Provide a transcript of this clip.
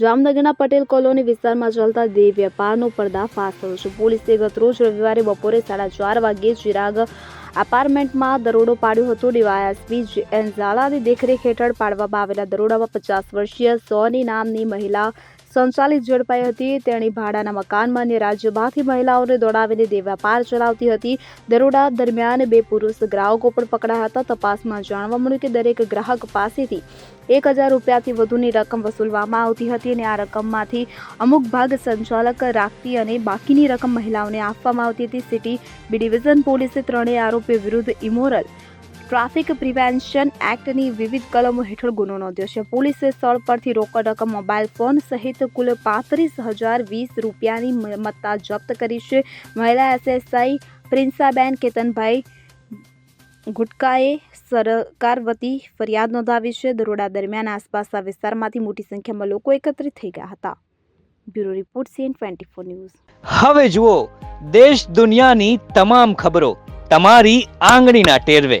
જામનગરના પટેલ કોલોની વિસ્તારમાં ચાલતા દેહ વેપારનો પર્દાફાશ થયો છે. પોલીસે ગતરોજ રવિવારે બપોરે સાડા ચાર વાગ્યે ચિરાગ એપાર્ટમેન્ટમાં દરોડો પાડ્યો હતો. ડીવાયએસપી જે એન ઝાલાની દેખરેખ હેઠળ પાડવામાં આવેલા દરોડામાં પચાસ વર્ષીય સોની નામની મહિલા સંચાલિત ઝડપાઈ હતી. તેણી ભાડાના મકાનમાં અન્ય રાજ્યમાંથી મહિલાઓને દોડાવીને દેહ વેપાર ચલાવતી હતી. દરોડા દરમિયાન બે પુરુષ ગ્રાહકો પણ પકડાયા હતા. તપાસમાં જાણવા મળ્યું કે દરેક ગ્રાહક પાસેથી એક હજાર રૂપિયાથી વધુની રકમ વસૂલવામાં આવતી હતી અને આ રકમમાંથી અમુક ભાગ સંચાલક રાખતી અને બાકીની રકમ મહિલાઓને આપવામાં આવતી હતી. સિટી બી ડિવિઝન પોલીસે ત્રણેય આરોપી વિરુદ્ધ ઇમોરલ ટ્રાફિક પ્રિવેન્શન એક્ટની વિવિધ કલમો હેઠળ ગુનો નોંધ્યો છે. પોલીસે સ્થળ પરથી રોકડ રકમ મોબાઈલ ફોન સહિત કુલ પાંત્રીસ હજાર વીસ રૂપિયાની મત્તા જપ્ત કરી છે. મહિલા એસએસઆઈ પ્રિન્સાબેન કેતનભાઈ ગુટકાએ સરકાર વતી ફરિયાદ નોંધાવી છે. દરોડા દરમિયાન આસપાસના વિસ્તારમાંથી મોટી સંખ્યામાં લોકો એકત્રિત થઈ ગયા હતા. Bureau report CN twenty four news. હવે જુઓ, દેશ દુનિયાની તમામ ખબરો તમારી આંગળીના ટેરવે.